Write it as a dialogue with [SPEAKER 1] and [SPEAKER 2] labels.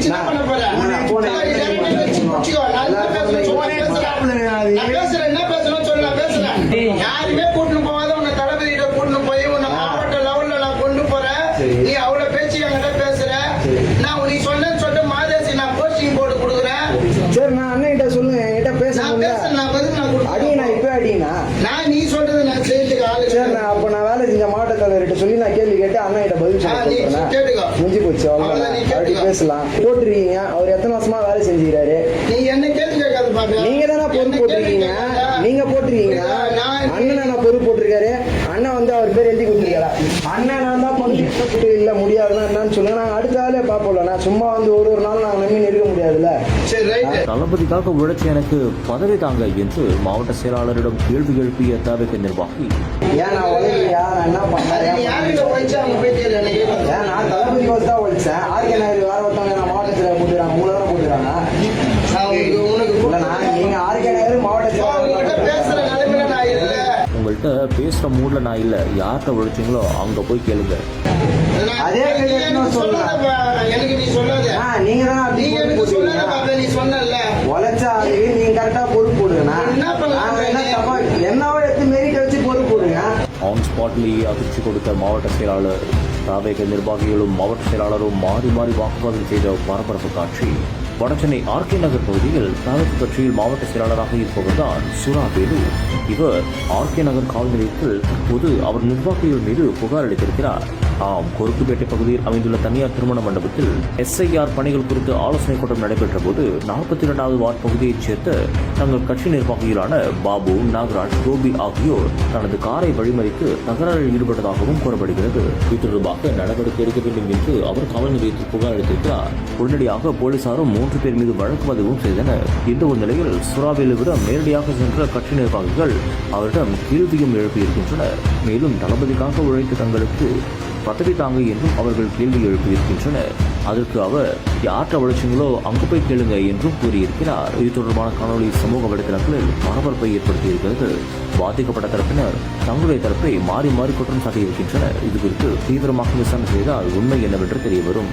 [SPEAKER 1] என்ன பேசணும் சொல்லு, நான் பேசுறேன். யாருமே கூட்டின்னு போகாத உன்னை தளபதிகிட்ட கூட்டின்னு போய் உன்னை மாவட்ட level ல நான் கொண்டு போறேன். நீ அவ்வளவு பேச்சு என்கிட்ட பேசுற. நான் நீ சொன்னேன்னு சொல்லிட்டு மாதேசி நான் posting போட்டு கொடுக்குறேன்.
[SPEAKER 2] சரி நான் அண்ணன்கிட்ட சொல்லுங்க என்கிட்ட பேச
[SPEAKER 1] நான்
[SPEAKER 2] முடியல
[SPEAKER 1] பேசுறேன், நான் பதில் நான்
[SPEAKER 2] அடிங்கண்ணா
[SPEAKER 1] கொடுக்குறேன்.
[SPEAKER 2] இப்ப அடிங்கண்ணா
[SPEAKER 1] நான் நீ சொல்றது நான் செய்யறதுக்கு ஆளு
[SPEAKER 2] சரி
[SPEAKER 1] இல்லை.
[SPEAKER 2] நான் அப்ப நான் வேலை செஞ்ச மாவட்ட தலைவர்கிட்ட சொல்லி நான் கேள்வி கேட்டு அண்ணன் கிட்ட பதில்
[SPEAKER 1] ஆ, நீ
[SPEAKER 2] சொல்ல
[SPEAKER 1] கேட்டுக்கோ.
[SPEAKER 2] முடிஞ்சு போச்சு
[SPEAKER 1] கேட்டுக்கோ.
[SPEAKER 2] பேசலாம் போட்டுருக்கீங்க அவர் எத்தனை வருஷமா வேலை செஞ்சுக்கிறாரு. நீங்க தானே பொறுப்பு போட்டிருக்கீங்க
[SPEAKER 1] கேட்காத.
[SPEAKER 2] நீங்க போட்டிருக்கீங்க
[SPEAKER 1] நான்
[SPEAKER 2] அண்ணன் நான் பொறுப்பு போட்டிருக்காரு. அண்ணன் வந்து அவர் பேர் எழுதி கொடுத்துருக்காரா? அண்ணன் நான் தான் பண்ணி இல்ல முடியாதுன்னா என்னன்னு சொல்லுங்க. நாங்க அடுத்த ஆளே பாப்போம்ல நான் சும்மா வந்து ஒரு ஒரு நாள் நாங்க நம்பி இருக்க முடியாதுல்ல.
[SPEAKER 1] சரி ரைட்
[SPEAKER 3] தளபதிக்காக உழைச்ச எனக்கு பதவி தாங்க என்று மாவட்ட செயலாளரிடம் கேள்வி எழுப்பிய தவிக நிர்வாகி.
[SPEAKER 2] ஏன் நான் உழைக்கலையா நான் என்ன பண்ணேன் ஏன் நான் தளபதி கோஸ் தான் ஒழிச்சேன் ஆர்கே நாயுடு வேற ஒருத்தவங்க நான் மாவட்டத்தில் போட்டுறாங்க உங்களை தானே போட்டுறாங்க
[SPEAKER 1] நான் உனக்கு உனக்கு
[SPEAKER 2] இல்ல நான் நீங்க ஆர்கே நாயுடு மாவட்ட
[SPEAKER 1] உங்ககிட்ட பேசுற
[SPEAKER 2] செயலாளர்
[SPEAKER 1] நிலைமையில நான் இல்ல
[SPEAKER 3] உங்கள்கிட்ட பேசுற மூட்ல நான் இல்ல. யார்கிட்ட உழைச்சீங்களோ அங்க போய் கேளுங்க.
[SPEAKER 2] அதே
[SPEAKER 1] எனக்கு நீ சொல்லாத.
[SPEAKER 2] நீங்க தான்
[SPEAKER 1] நீ
[SPEAKER 2] அப்படி
[SPEAKER 1] எனக்கு
[SPEAKER 2] பொறுப்பு
[SPEAKER 1] சொல்லாத. பாப்பா நீ சொன்னல
[SPEAKER 2] உழைச்ச நீங்க கரெக்டா பொறுப்பு போடுங்கண்ணா.
[SPEAKER 1] என்ன பண்ணலாம்?
[SPEAKER 2] நான் என்ன தப்பா என்னவோ எடுத்து மெரிட் வச்சு பொறுப்பு போடுங்க.
[SPEAKER 3] ஆன் ஸ்பாட்லேயே அதிர்ச்சி கொடுத்த மாவட்ட செயலாளர் தாவேக நிர்வாகிகளும் மாவட்ட செயலாளரும் மாறி மாறி வாக்குவாதம் செய்த பரபரப்பு காட்சி. வடசென்னை ஆர்கே நகர் பகுதியில் தாவேக கட்சியில் மாவட்ட செயலாளராக இருப்பவர்தான் சுரா வேலு. இவர் ஆர்கே நகர் காவல் நிலையத்தில் பொது அவர் நிர்வாகிகள் மீது புகார் அளித்திருக்கிறார். ஆம் கொருக்குப்பேட்டை பகுதியில் அமைந்துள்ள தனியார் திருமண மண்டபத்தில் எஸ்ஐஆர் பணிகள் குறித்து ஆலோசனை கூட்டம் நடைபெற்ற போது நாற்பத்தி இரண்டாவது வார்டு பகுதியைச் சேர்ந்த தங்கள் கட்சி நிர்வாகிகளான பாபு நாகராஜ் கோபி ஆகியோர் தனது காரை வழிமறித்து தகராறில் ஈடுபட்டதாகவும் கூறப்படுகிறது. இது தொடர்பாக நடவடிக்கை எடுக்க வேண்டும் என்று அவர் காவல் நிலையத்தில் புகார் அளித்திருக்கிறார். உடனடியாக போலீசாரும் மூன்று பேர் மீது வழக்கு பதிவும் செய்தனர். இந்த ஒரு நிலையில் சுறாவேலுவிடம் நேரடியாக சென்ற கட்சி நிர்வாகிகள் அவரிடம் கேள்வியும் எழுப்பியிருக்கின்றனர். மேலும் தளபதிக்காக உழைத்த தங்களுக்கு பதவி தாங்க என்றும் அவர்கள் கேள்வி எழுப்பியிருக்கின்றனர். அதற்கு அவர் யார்கிட்ட உழைச்சிங்களோ அங்கு போய் கேளுங்க என்றும் கூறியிருக்கிறார். இது தொடர்பான காணொலி சமூக வலைதளங்களில் பரபரப்பை ஏற்படுத்தியிருக்கிறது. பாதிக்கப்பட்ட தரப்பினர் தங்களுடைய தரப்பை மாறி மாறி குற்றம் சாட்டியிருக்கின்றனர். இது குறித்து தீவிரமாக விசாரணை செய்தால் உண்மை என்னவென்று தெரிய வரும்